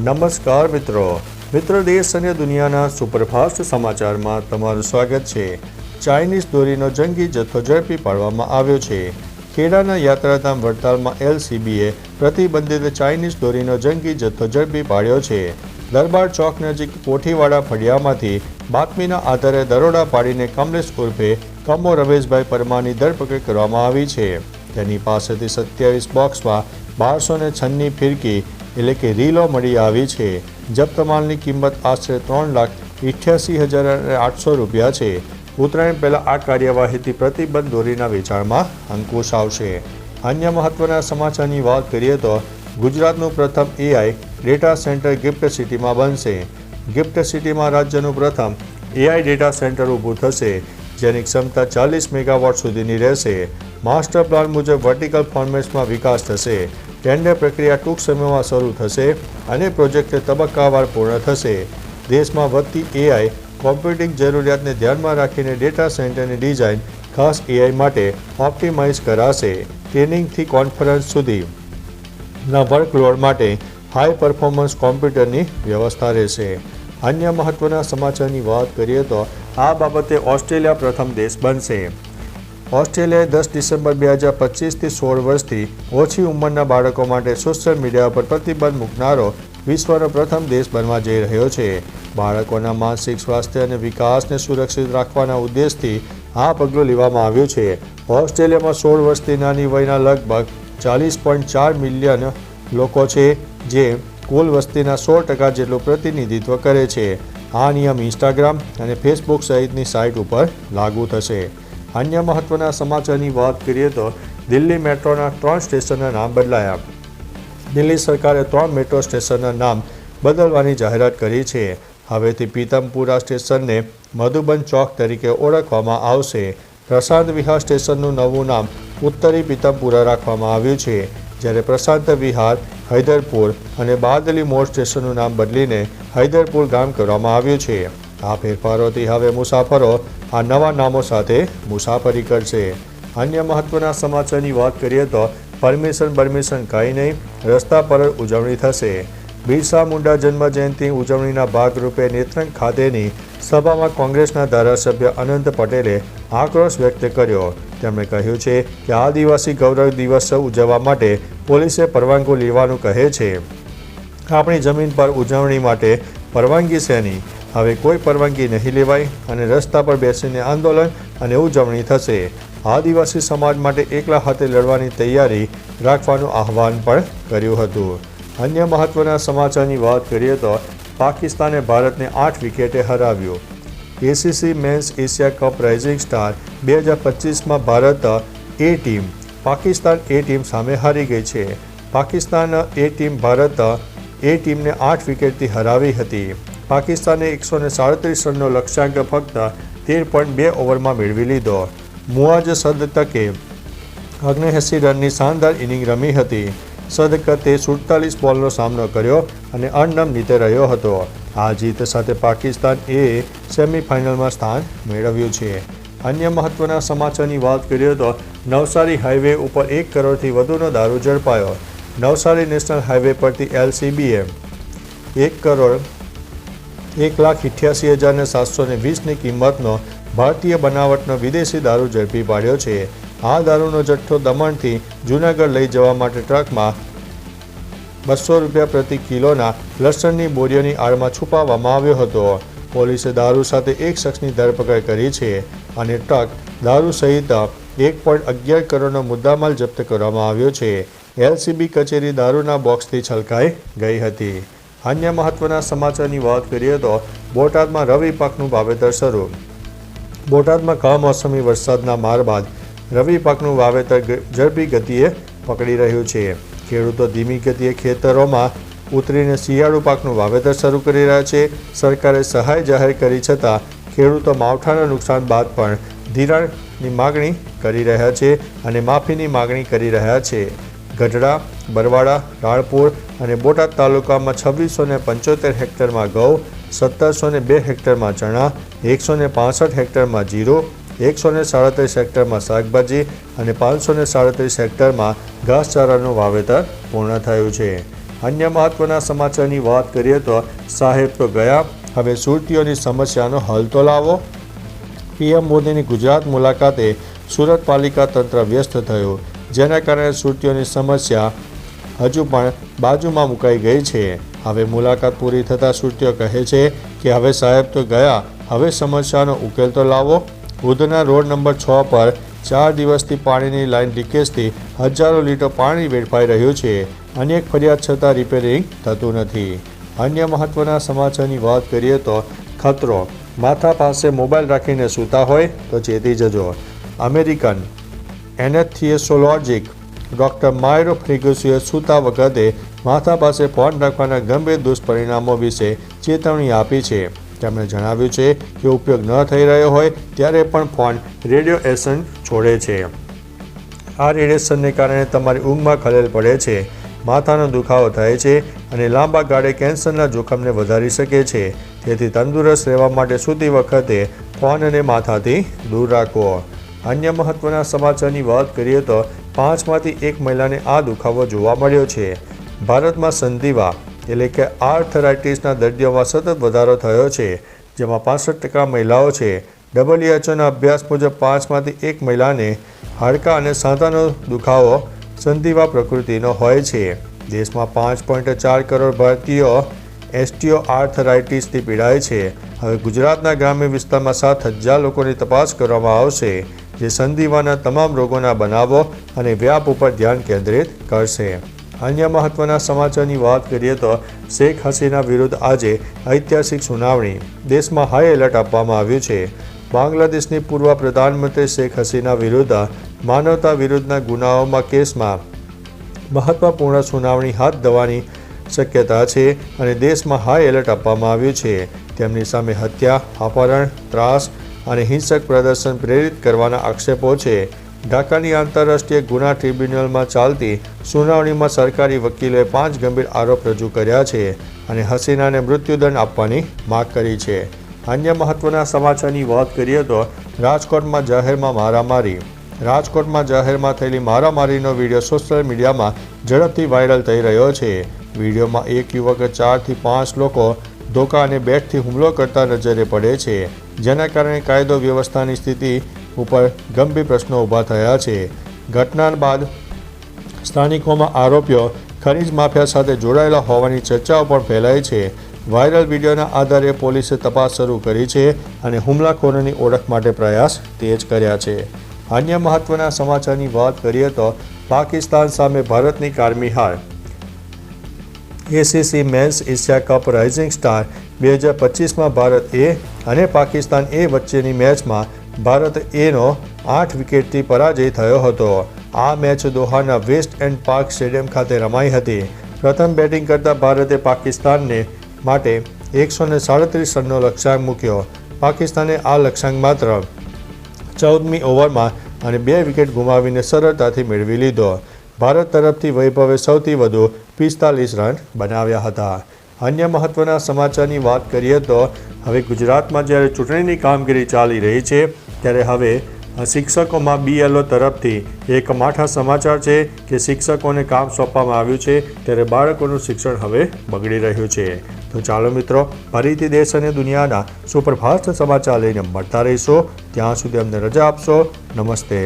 નમસ્કાર મિત્રો. મિત્રો દેશ અને દુનિયાના સુપરફાસ્ટ સમાચારમાં તમારું સ્વાગત છે. ચાઇનીઝ દોરીનો જંગી જથ્થો ઝડપી પાડવામાં આવ્યો છે. ખેડાના યાત્રાધામ વડતાલમાં એલસીબીએ પ્રતિબંધિત ચાઇનીઝ દોરીનો જંગી જથ્થો ઝડપી પાડ્યો છે. દરબાર ચોક નજીક કોઠીવાડા ફળિયામાંથી બાતમીના આધારે દરોડા પાડીને કમલેશ ઉર્ફે કમો રમેશભાઈ પરમારની ધરપકડ કરવામાં આવી છે. તેની પાસેથી સત્યાવીસ બોક્સમાં બારસો ને છન્ની ફિરકી એટલે કે રીલો મળી આવી છે. જપ્ત માલની કિંમત આશરે ત્રણ લાખ ઇઠ્યાસી હજાર અને આઠસો રૂપિયા છે. ઉત્તરાયણ પહેલાં આ કાર્યવાહીથી પ્રતિબંધ દોરીના વેચાણમાં અંકુશ આવશે. અન્ય મહત્વના સમાચારની વાત કરીએ તો ગુજરાતનું પ્રથમ એઆઈ ડેટા સેન્ટર ગિફ્ટ સિટીમાં બનશે. ગિફ્ટ સિટીમાં રાજ્યનું પ્રથમ એઆઈ ડેટા સેન્ટર ઊભું થશે, જેની ક્ષમતા ચાલીસ મેગાવોટ સુધીની રહેશે. માસ્ટર પ્લાન મુજબ વર્ટિકલ ફોર્મેટ્સમાં વિકાસ થશે, ટેન્ડર પ્રક્રિયા ટૂંક સમયમાં શરૂ થશે અને પ્રોજેક્ટ તબક્કાવાર પૂર્ણ થશે. દેશમાં વધતી એઆઈ કોમ્પ્યુટિંગ જરૂરિયાતને ધ્યાનમાં રાખીને ડેટા સેન્ટરની ડિઝાઇન ખાસ એઆઈ માટે ઓપ્ટિમાઇઝ કરાશે ટ્રેનિંગથી કોન્ફરન્સ સુધી. ના વર્કલોડ માટે હાઈ પરફોર્મન્સ કોમ્પ્યુટરની વ્યવસ્થા રહેશે. અન્ય મહત્વના સમાચારની વાત કરીએ તો આ બાબતે ઓસ્ટ્રેલિયા પ્રથમ દેશ બનશે. ઓસ્ટ્રેલિયાએ દસ ડિસેમ્બર બે હજાર પચીસથી સોળ વર્ષથી ઓછી ઉંમરના બાળકો માટે સોશિયલ મીડિયા પર પ્રતિબંધ મૂકનારો વિશ્વનો પ્રથમ દેશ બનવા જઈ રહ્યો છે. બાળકોના માનસિક સ્વાસ્થ્ય અને વિકાસને સુરક્ષિત રાખવાના ઉદ્દેશથી આ પગલું લેવામાં આવ્યું છે. ઓસ્ટ્રેલિયામાં સોળ વર્ષથી નાની વયના લગભગ ચાલીસ પોઈન્ટ ચાર મિલિયન લોકો છે, જે કુલ વસ્તીના સો ટકા જેટલું પ્રતિનિધિત્વ કરે છે. આ નિયમ ઇન્સ્ટાગ્રામ અને ફેસબુક સહિતની સાઇટ ઉપર લાગુ થશે. અન્ય મહત્વના સમાચારની વાત કરીએ તો દિલ્હી મેટ્રોના ત્રણ સ્ટેશનના નામ બદલાયા. દિલ્હી સરકારે ત્રણ મેટ્રો સ્ટેશનના નામ બદલવાની જાહેરાત કરી છે. હવેથી પીતમપુરા સ્ટેશનને મધુબન ચોક તરીકે ઓળખવામાં આવશે. પ્રશાંત વિહાર સ્ટેશનનું નવું નામ ઉત્તરી પીતમપુરા રાખવામાં આવ્યું છે. જ્યારે પ્રશાંત વિહાર, હૈદરપુર અને બાદલી મોડ સ્ટેશનનું નામ બદલીને હૈદરપુર ગામ કરવામાં આવ્યું છે. આ ફેરફારોથી હવે મુસાફરો આ નવા નામો સાથે મુસાફરી કરશે. અન્ય મહત્વના સમાચારની વાત કરીએ તો પરમિશન પરમિશન કંઈ નહીં, રસ્તા પર ઉજવણી થશે. બિરસા મુંડા જન્મ જયંતિ ઉજવણીના ભાગરૂપે નેત્રંગ ખાતેની સભામાં કોંગ્રેસના ધારાસભ્ય અનંત પટેલે આક્રોશ વ્યક્ત કર્યો. તેમણે કહ્યું છે કે આદિવાસી ગૌરવ દિવસ ઉજવવા માટે પોલીસે પરવાનગી લેવાનું કહે છે. આપણી જમીન પર ઉજવણી માટે પરવાનગી શેની હવે કોઈ પરવાનગી નહીં લેવાય અને રસ્તા પર બેસીને આંદોલન અને ઉજવણી થશે. આદિવાસી સમાજ માટે એકલા હાથે લડવાની તૈયારી રાખવાનું આહવાન પણ કર્યું હતું. અન્ય મહત્વના સમાચારની વાત કરીએ તો પાકિસ્તાને ભારતને આઠ વિકેટે હરાવ્યું. ACC men's Asia cup rising star બે હજાર પચીસમાં Bharat A team, Pakistan A team સામે હારી ગઈ છે. Pakistan A team Bharat A ટીમને આઠ વિકેટથી હરાવી હતી. પાકિસ્તાને એકસો ને સાડત્રીસ રનનો લક્ષ્યાંક ફક્ત તેર પોઈન્ટ બે ઓવરમાં મેળવી લીધો. મુઆજ સદતકે અગ્નેએંસી રનની શાનદાર ઇનિંગ રમી હતી. સદકતે સુડતાલીસ બોલનો સામનો કર્યો અને અણનમ નીતે રહ્યો હતો. આ જીત સાથે પાકિસ્તાન એ સેમીફાઇનલમાં સ્થાન મેળવ્યું છે. અન્ય મહત્વના સમાચારની વાત કરીએ તો નવસારી હાઈવે ઉપર એક કરોડથી વધુનો દારૂ ઝડપાયો. નવસારી નેશનલ હાઈવે પરથી એલસીબીએ એક કરોડ એક લાખ ઇઠ્યાસી હજારને સાતસો ને વીસની કિંમતનો ભારતીય બનાવટનો વિદેશી દારૂ ઝડપી પાડ્યો છે. આ દારૂનો જથ્થો દમણથી જૂનાગઢ લઈ જવા માટે ટ્રકમાં બસો રૂપિયા પ્રતિ કિલોના લસણની બોરીઓની આડમાં છુપાવવામાં આવ્યો હતો. પોલીસે દારૂ સાથે એક શખ્સની ધરપકડ કરી છે અને ટ્રક દારૂ સહિત એક પોઈન્ટ અગિયાર કરોડનો મુદ્દામાલ જપ્ત કરવામાં આવ્યો છે. એલસીબી કચેરી દારૂના બોક્સથી છલકાઈ ગઈ હતી. અન્ય મહત્વના સમાચારની વાત કરીએ તો બોટાદમાં રવિ પાકનું વાવેતર શરૂ. બોટાદમાં કમોસમી વરસાદના માર બાદ રવિ પાકનું વાવેતર ઝડપી ગતિએ પકડી રહ્યું છે. ખેડૂતો ધીમી ગતિએ ખેતરોમાં ઉતરીને શિયાળુ પાકનું વાવેતર શરૂ કરી રહ્યા છે. સરકારે સહાય જાહેર કરી છતાં ખેડૂતો માવઠાના નુકસાન બાદ પણ ધિરાણની માગણી કરી રહ્યા છે અને માફીની માગણી કરી રહ્યા છે. ગઢડા, બરવાડા, રાણપુર અને બોટાદ તાલુકામાં છવ્વીસો ને પંચોતેર હેક્ટરમાં ઘઉં, સત્તરસો ને બે હેક્ટરમાં ચણા, એકસો ને પાસઠ હેક્ટરમાં જીરો, એકસો ને સાડત્રીસ હેક્ટરમાં શાકભાજી અને પાંચસો ને સાડત્રીસ હેક્ટરમાં ઘાસચારાનું વાવેતર પૂર્ણ થયું છે. અન્ય મહત્વના સમાચારની વાત કરીએ તો સાહેબ તો ગયા. હવે સુરતીઓની સમસ્યાનો હલ તો લાવો. પીએમ મોદીની ગુજરાત મુલાકાતે સુરત પાલિકા તંત્ર વ્યસ્ત થયું. જેના કારણે સુરતીઓની સમસ્યા હજુ પણ બાજુમાં મુકાઈ ગઈ છે. હવે મુલાકાત પૂરી થતાં સુરતીઓ કહે છે કે હવે સાહેબ તો ગયા. હવે સમસ્યાનો ઉકેલ તો લાવો. ઉધના રોડ નંબર છ પર ચાર દિવસથી પાણીની લાઇન લીકેજથી હજારો લીટર પાણી વેડફાઈ રહ્યું છે. અનેક ફરિયાદ છતાં રિપેરિંગ થતું નથી. અન્ય મહત્વના સમાચારની વાત કરીએ તો ખતરો. માથા પાસે મોબાઈલ રાખીને સૂતા હોય તો ચેતી જજો. અમેરિકન એનેથિયોસોલોજિક ડૉક્ટર માયરો ફ્રિગોસીએ સૂતા વખતે માથા પાસે ફોન રાખવાના ગંભીર દુષ્પરિણામો વિશે ચેતવણી આપી છે. તેમણે જણાવ્યું છે કે ઉપયોગ ન થઈ રહ્યો હોય ત્યારે પણ ફોન રેડિયોએશન છોડે છે. આ રેડિયેશનને કારણે તમારી ઊંઘમાં ખલેલ પડે છે, માથાનો દુખાવો થાય છે અને લાંબા ગાળે કેન્સરના જોખમને વધારી શકે છે. તેથી તંદુરસ્ત રહેવા માટે સૂતી વખતે ફોન અને માથાથી દૂર રાખવો અન્ય મહત્વના સમાચારની વાત કરીએ તો પાંચમાંથી એક મહિલાને આ દુખાવો જોવા મળ્યો છે. ભારતમાં સંધિવા એટલે કે આર્થરાઇટિસના દર્દીઓમાં સતત વધારો થયો છે, જેમાં પાસઠ ટકા મહિલાઓ છે. ડબલ્યુએચઓના અભ્યાસ મુજબ પાંચમાંથી એક મહિલાને હાડકાં અને સાંધાનો દુખાવો સંધિવા પ્રકૃતિનો હોય છે. દેશમાં પાંચ પોઈન્ટ ચાર કરોડ ભારતીયો એસટીઓ આર્થરાઇટિસથી પીડાય છે. હવે ગુજરાતના ગ્રામ્ય વિસ્તારમાં સાત હજાર લોકોની તપાસ કરવામાં આવશે, જે સંધિવાના તમામ રોગોના બનાવો અને વ્યાપ ઉપર ધ્યાન કેન્દ્રિત કરશે. અન્ય મહત્વના સમાચારની વાત કરીએ તો શેખ હસીના વિરુદ્ધ આજે ઐતિહાસિક સુનાવણી. દેશમાં હાઈ એલર્ટ આપવામાં આવ્યું છે. બાંગ્લાદેશની પૂર્વ પ્રધાનમંત્રી શેખ હસીના વિરુદ્ધ માનવતા વિરુદ્ધના ગુનાઓમાં કેસમાં મહત્વપૂર્ણ સુનાવણી હાથ ધરવાની શક્યતા છે અને દેશમાં હાઈ એલર્ટ આપવામાં આવ્યું છે. તેમની સામે હત્યા, અપહરણ, ત્રાસ અને હિંસક પ્રદર્શન પ્રેરિત કરવાના આક્ષેપો છે. ઢાકાની આંતરરાષ્ટ્રીય ગુના ટ્રિબ્યુનલમાં ચાલતી સુનાવણીમાં સરકારી વકીલોએ પાંચ ગંભીર આરોપ રજૂ કર્યા છે અને હસીનાને મૃત્યુદંડ આપવાની માગ કરી છે. અન્ય મહત્વના સમાચારની વાત કરીએ તો રાજકોટમાં જાહેરમાં મારામારી. રાજકોટમાં જાહેરમાં થયેલી મારામારીનો વીડિયો સોશિયલ મીડિયામાં ઝડપથી વાયરલ થઈ રહ્યો છે. વિડીયોમાં એક યુવકે ચારથી પાંચ લોકો ધોકા અને બેટથી હુમલો કરતા નજરે પડે છે. જેના કારણે કાયદો વ્યવસ્થાની સ્થિતિ ઉપર ગંભીર પ્રશ્નો ઊભા થયા છે. ઘટના બાદ સ્થાનિકોમાં આરોપીઓ ખનીજ માફિયા સાથે જોડાયેલા હોવાની ચર્ચાઓ પણ ફેલાઈ છે. વાયરલ વિડીયોના આધારે પોલીસે તપાસ શરૂ કરી છે અને હુમલાખોરોની ઓળખ માટે પ્રયાસ તેજ કર્યા છે. અન્ય મહત્વના સમાચારની વાત કરીએ તો પાકિસ્તાન સામે ભારતની કારમી હાર. ACC men's Asia cup rising star બે હજાર પચીસમાં ભારત એ અને પાકિસ્તાન એ વચ્ચેની મેચમાં ભારત એનો આઠ વિકેટથી પરાજય થયો હતો. આ મેચ દોહાના વેસ્ટ એન્ડ પાર્ક સ્ટેડિયમ ખાતે રમાઈ હતી. પ્રથમ બેટિંગ કરતા ભારતે પાકિસ્તાનને માટે એકસો ને સાડત્રીસ રનનો લક્ષ્યાંક મૂક્યો. પાકિસ્તાને આ લક્ષ્યાંક માત્ર ચૌદમી ઓવરમાં અને બે વિકેટ ગુમાવીને સરળતાથી મેળવી લીધો. ભારત તરફથી વૈભવે સૌથી વધુ પિસ્તાલીસ રન બનાવ્યા હતા. અન્ય મહત્વના સમાચારની વાત કરીએ તો હવે ગુજરાતમાં જ્યારે ચૂંટણીની કામગીરી ચાલી રહી છે, ત્યારે હવે શિક્ષકોમાં બીએલઓ તરફથી એક માઠા સમાચાર છે કે શિક્ષકોને કામ સોંપવામાં આવ્યું છે, ત્યારે બાળકોનું શિક્ષણ હવે બગડી રહ્યું છે. તો ચાલો મિત્રો, ફરીથી દેશ અને દુનિયાના સુપરફાસ્ટ સમાચાર લઈને મળતા રહીશો. ત્યાં સુધી અમને રજા આપશો. નમસ્તે.